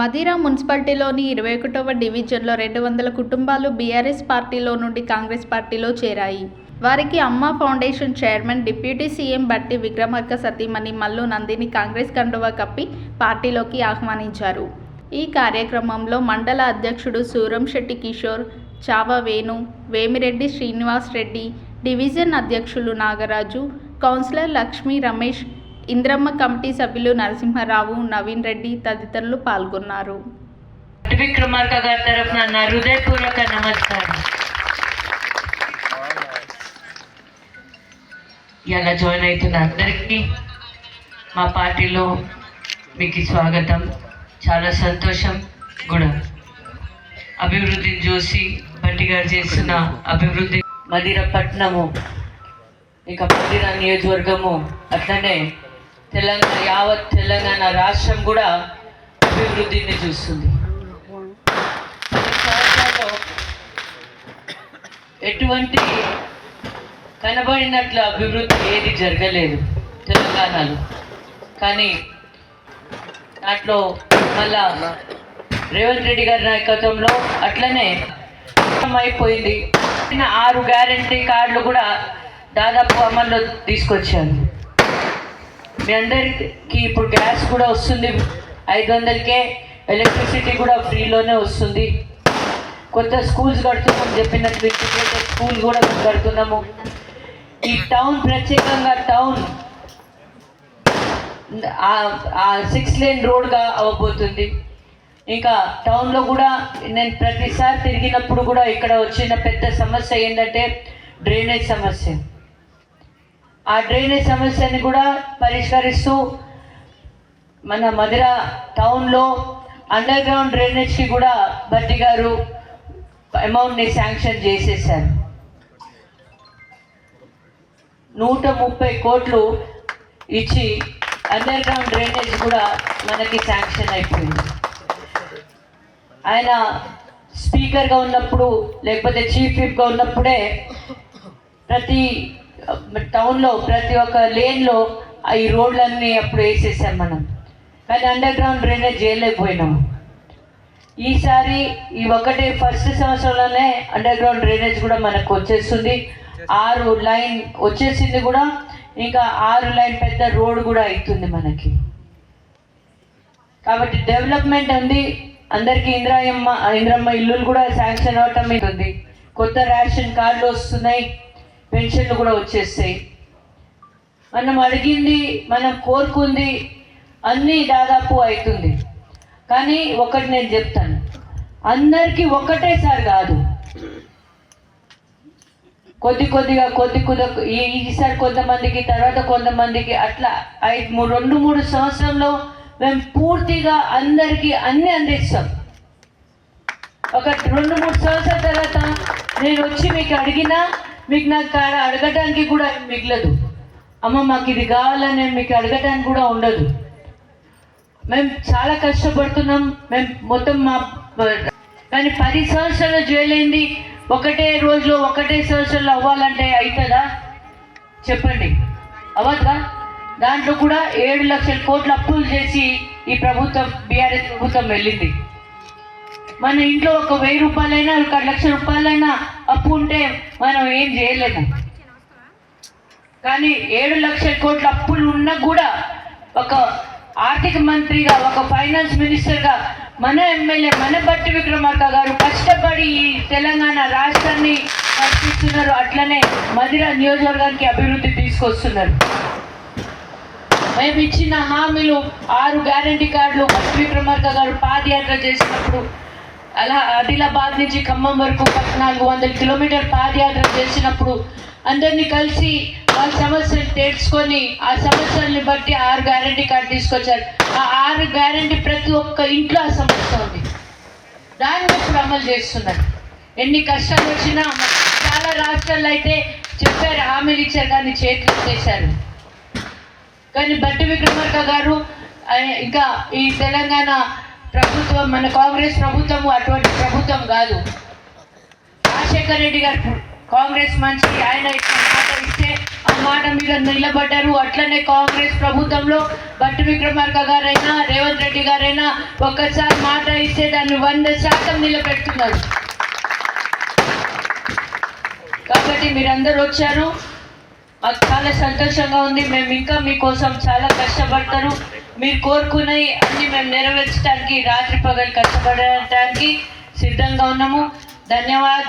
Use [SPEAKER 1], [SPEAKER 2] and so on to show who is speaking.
[SPEAKER 1] మదిరా మున్సిపాలిటీలోని ఇరవై ఒకటవ డివిజన్లో రెండు వందల కుటుంబాలు బీఆర్ఎస్ పార్టీలో నుండి కాంగ్రెస్ పార్టీలో చేరాయి. వారికి అమ్మ ఫౌండేషన్ చైర్మన్ డిప్యూటీ సీఎం బట్టి విక్రమార్క సతీమణి మల్లు నందిని కాంగ్రెస్ కండువా కప్పి పార్టీలోకి ఆహ్వానించారు. ఈ కార్యక్రమంలో మండల అధ్యక్షుడు సూరంశెట్టి కిషోర్ చావ వేణు వేమిరెడ్డి శ్రీనివాస్ రెడ్డి డివిజన్ అధ్యక్షులు నాగరాజు కౌన్సిలర్ లక్ష్మీ రమేష్ ఇంద్రమ్మ కమిటీ సభ్యులు నరసింహారావు నవీన్ రెడ్డి తదితరులు పాల్గొన్నారు.
[SPEAKER 2] విక్రమార్క గారి తరఫున నా హృదయపూర్వక నమస్కారం. ఇలా జాయిన్ అవుతున్న అందరికీ మా పార్టీలో మీకు స్వాగతం. చాలా సంతోషం కూడా. అభివృద్ధిని చూసి బట్టి గారు చేస్తున్న అభివృద్ధి. మదిర పట్టణము ఇక మదిర నియోజకవర్గము అట్లనే తెలంగాణ యావత్ తెలంగాణ రాష్ట్రం కూడా అభివృద్ధిని చూస్తుంది. ఎటువంటి కనబడినట్లు అభివృద్ధి ఏది జరగలేదు తెలంగాణలో. కానీ దాంట్లో మళ్ళా రేవంత్ రెడ్డి గారి నాయకత్వంలో అట్లనే అయిపోయింది. ఆరు గ్యారంటీ కార్డులు కూడా దాదాపు అమల్లో తీసుకొచ్చాను మీ అందరికి ఇప్పుడు గ్యాస్ కూడా వస్తుంది. ఐదు వందలకే ఎలక్ట్రిసిటీ కూడా ఫ్రీలోనే వస్తుంది. కొత్త స్కూల్స్ కడుతున్నాం చెప్పినట్టు స్కూల్ కూడా కడుతున్నాము. ఈ టౌన్ ప్రత్యేకంగా టౌన్ ఆ సిక్స్ లేన్ రోడ్గా అవ్వబోతుంది. ఇంకా టౌన్లో కూడా నేను ప్రతిసారి తిరిగినప్పుడు కూడా ఇక్కడ వచ్చిన పెద్ద సమస్య ఏంటంటే డ్రైనేజ్ సమస్య. ఆ డ్రైనేజ్ సమస్యని కూడా పరిష్కరిస్తూ మన మధుర టౌన్లో అండర్ గ్రౌండ్ డ్రైనేజ్కి కూడా భట్టి గారు అమౌంట్ని శాంక్షన్ చేసేసారు. నూట ముప్పై కోట్లు ఇచ్చి అండర్ గ్రౌండ్ డ్రైనేజ్ కూడా మనకి శాంక్షన్ అయిపోయింది. ఆయన స్పీకర్గా ఉన్నప్పుడు లేకపోతే చీఫ్ విప్గా ఉన్నప్పుడే ప్రతి టౌన్లో ప్రతి ఒక్క లేన్లో ఈ రోడ్లన్నీ అప్పుడు వేసేసాం మనం. కానీ అండర్ గ్రౌండ్ డ్రైనేజ్ చేయలేకపోయినాం ఈసారి ఈ ఒకటి ఫస్ట్ సంవత్సరంలోనే అండర్ గ్రౌండ్ డ్రైనేజ్ కూడా మనకు వచ్చేస్తుంది. ఆరు లైన్ వచ్చేసింది కూడా ఇంకా ఆరు లైన్ పెద్ద రోడ్ కూడా అవుతుంది మనకి. కాబట్టి డెవలప్మెంట్ ఉంది. అందరికీ ఇంద్రాయమ్మ ఇంద్రమ్మ ఇల్లులు కూడా శాంక్షన్ అవటం ఉంది. కొత్త రేషన్ కార్డులు వస్తున్నాయి. పెన్షన్లు కూడా వచ్చేస్తాయి. మనం అడిగింది మనం కోరుకుంది అన్నీ దాదాపు అవుతుంది కానీ ఒకటి నేను చెప్తాను. అందరికీ ఒకటేసారి కాదు. కొద్ది కొద్దిగా కొద్ది కొద్ది ఈసారి కొంతమందికి తర్వాత కొంతమందికి అట్లా ఐదు మూడు రెండు మూడు సంవత్సరంలో మేము పూర్తిగా అందరికీ అన్ని అందిస్తాం. ఒక రెండు మూడు సంవత్సరాల తర్వాత నేను వచ్చి మీకు అడిగినా మీకు నాకు కాడ అడగటానికి కూడా మిగలదు. అమ్మ మాకు ఇది కావాలని నేను మీకు అడగటానికి కూడా ఉండదు. మేము చాలా కష్టపడుతున్నాం. మేము మొత్తం మా కానీ పది సంవత్సరాలు జైలైంది. ఒకటే రోజులో ఒకటే సంవత్సరంలో అవ్వాలంటే అవుతుందా చెప్పండి. అవ్వదుగా దాంట్లో కూడా ఏడు లక్షల కోట్ల అప్పులు చేసి ఈ ప్రభుత్వం బీఆర్ఎస్ ప్రభుత్వం వెళ్ళింది. మన ఇంట్లో ఒక వెయ్యి రూపాయలైనా ఒక లక్ష రూపాయలైనా ఉంటే మనం ఏం చేయలేము. కానీ ఏడు లక్షల కోట్ల అప్పులు ఉన్నా కూడా ఒక ఆర్థిక మంత్రిగా ఒక ఫైనాన్స్ మినిస్టర్గా మన ఎమ్మెల్యే మన బట్టి విక్రమార్క గారు కష్టపడి ఈ తెలంగాణ రాష్ట్రాన్ని నడిపిస్తున్నారు. అట్లనే మధిర నియోజకవర్గానికి అభివృద్ధి తీసుకొస్తున్నారు. మేము ఇచ్చిన హామీలు ఆరు గ్యారంటీ కార్డులు బట్టి విక్రమార్క గారు పాదయాత్ర చేసినప్పుడు అలా ఆదిలాబాద్ నుంచి ఖమ్మం వరకు పద్నాలుగు వందల కిలోమీటర్ పాదయాత్ర చేసినప్పుడు అందరినీ కలిసి వాళ్ళ సమస్యలు తెలుసుకొని ఆ సమస్యల్ని బట్టి ఆరు గ్యారంటీ కార్డు తీసుకొచ్చారు. ఆ ఆరు గ్యారంటీ ప్రతి ఒక్క ఇంట్లో ఆ సమస్య ఉంది. దాన్ని ఇప్పుడు అమలు చేస్తున్నారు. ఎన్ని కష్టాలు వచ్చినా చాలా రాష్ట్రాల్లో అయితే చెప్పారు హామీలు ఇచ్చారు కానీ చేతులు చేశారు కానీ బట్టి విక్రమార్క గారు ఇంకా ఈ తెలంగాణ ప్రభుత్వం మన కాంగ్రెస్ ప్రభుత్వం అటువంటి ప్రభుత్వం కాదు. రాజశేఖర రెడ్డి గారు కాంగ్రెస్ మంచి ఆయన మాట ఇస్తే ఆ మాట మీద నిలబడ్డారు. అట్లనే కాంగ్రెస్ ప్రభుత్వంలో బట్టి విక్రమార్క గారైనా రేవంత్ రెడ్డి గారైనా ఒక్కసారి మాట ఇస్తే దాన్ని వంద శాతం నిలబెడుతున్నారు. కాబట్టి మీరందరూ వచ్చారు. మాకు చాలా సంతోషంగా ఉంది. మేము ఇంకా మీకోసం చాలా కష్టపడతారు. మీరు కోరుకునే అన్ని మేము నెరవేర్చడానికి రాత్రి పగలు కష్టపడటానికి సిద్ధంగా ఉన్నాము. ధన్యవాద్.